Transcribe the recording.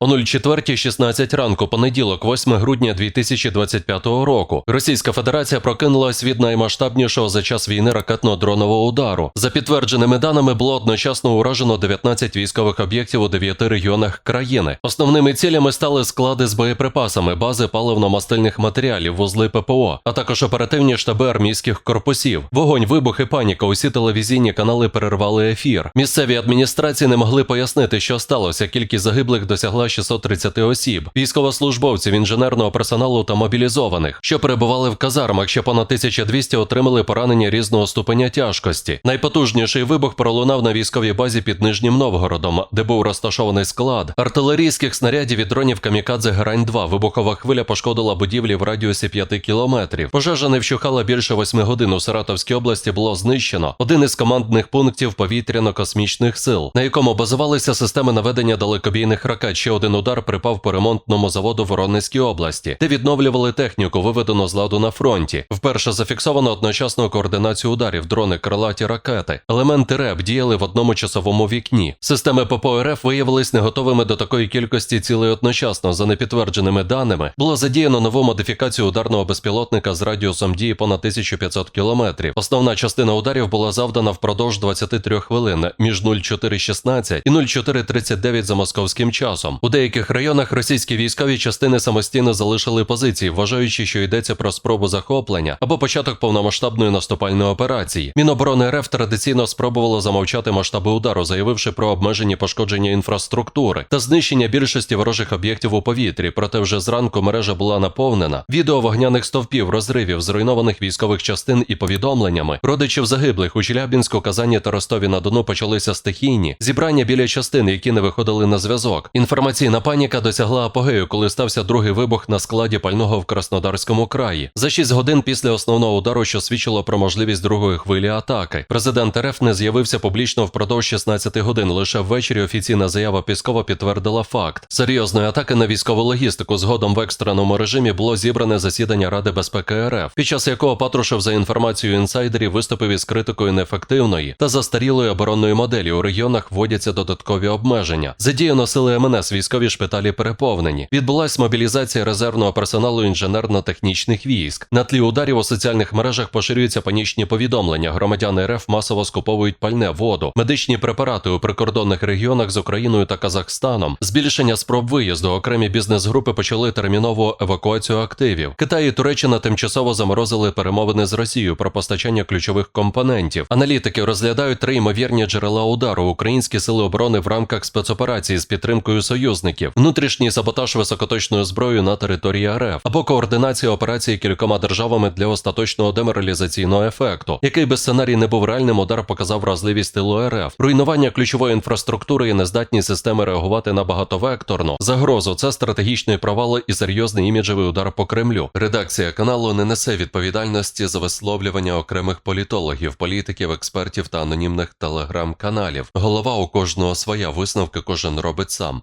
О 04.16 ранку, понеділок, 8 грудня 2025 року, Російська Федерація прокинулась від наймасштабнішого за час війни ракетно-дронового удару. За підтвердженими даними, було одночасно уражено 19 військових об'єктів у 9 регіонах країни. Основними цілями стали склади з боєприпасами, бази паливно-мастильних матеріалів, вузли ППО, а також оперативні штаби армійських корпусів. Вогонь, вибухи, паніка. Усі телевізійні канали перервали ефір. Місцеві адміністрації не могли пояснити, що сталося. Кількість загиблих досягла 630 осіб, військовослужбовців, інженерного персоналу та мобілізованих, що перебували в казармах. Ще понад 1200 отримали поранення різного ступеня тяжкості. Найпотужніший вибух пролунав на військовій базі під Нижнім Новгородом, де був розташований склад артилерійських снарядів від дронів Камікадзе Герань 2 Вибухова хвиля пошкодила будівлі в радіусі 5 кілометрів. Пожежа не вщухала більше 8 годин. У Саратовській області було знищено один із командних пунктів повітряно-космічних сил, на якому базувалися системи наведення далекобійних ракет. Ще один удар припав по ремонтному заводу Воронезькій області, де відновлювали техніку, виведену з ладу на фронті. Вперше зафіксовано одночасну координацію ударів, дрони, крилаті ракети. Елементи РЕП діяли в одному часовому вікні. Системи ППО РФ виявились не готовими до такої кількості цілей одночасно. За непідтвердженими даними було задіяно нову модифікацію ударного безпілотника з радіусом дії понад 1500 кілометрів. Основна частина ударів була завдана впродовж 23 хвилин між 04.16 і 04.39 за московським часом. У деяких районах російські військові частини самостійно залишили позиції, вважаючи, що йдеться про спробу захоплення або початок повномасштабної наступальної операції. Міноборони РФ традиційно спробувало замовчати масштаби удару, заявивши про обмежені пошкодження інфраструктури та знищення більшості ворожих об'єктів у повітрі. Проте вже зранку мережа була наповнена відео вогняних стовпів, розривів, зруйнованих військових частин і повідомленнями. Родичів загиблих у Челябінську, Казані та Ростові на Дону почалися стихійні зібрання біля частин, які не виходили на зв'язок. Інформаційна паніка досягла апогею, коли стався другий вибух на складі пального в Краснодарському краї. За 6 годин після основного удару, що свідчило про можливість другої хвилі атаки. Президент РФ не з'явився публічно впродовж 16 годин. Лише ввечері офіційна заява Піскова підтвердила факт серйозної атаки на військову логістику. Згодом в екстреному режимі було зібране засідання Ради безпеки РФ, під час якого Патрушев за інформацією інсайдерів виступив із критикою неефективної та застарілої оборонної моделі. У регіонах вводяться додаткові обмеження. Задіяно сили МНС, військові шпиталі переповнені. Відбулась мобілізація резервного персоналу інженерно-технічних військ. На тлі ударів у соціальних мережах поширюються панічні повідомлення. Громадяни РФ масово скуповують пальне, воду, медичні препарати у прикордонних регіонах з Україною та Казахстаном. Збільшення спроб виїзду. Окремі бізнес-групи почали термінову евакуацію активів. Китай і Туреччина тимчасово заморозили перемовини з Росією про постачання ключових компонентів. Аналітики розглядають три ймовірні джерела удару. Українські сили оборони в рамках спецоперації з підтримкою союзників, внутрішній саботаж високоточною зброєю на території РФ або координація операції кількома державами для остаточного деморалізаційного ефекту, який би сценарій не був реальним, удар показав вразливість тилу РФ, руйнування ключової інфраструктури і нездатність системи реагувати на багатовекторну загрозу. Це стратегічний провал і серйозний іміджевий удар по Кремлю. Редакція каналу не несе відповідальності за висловлювання окремих політологів, політиків, експертів та анонімних телеграм-каналів. Голова у кожного своя висновки кожен робить сам.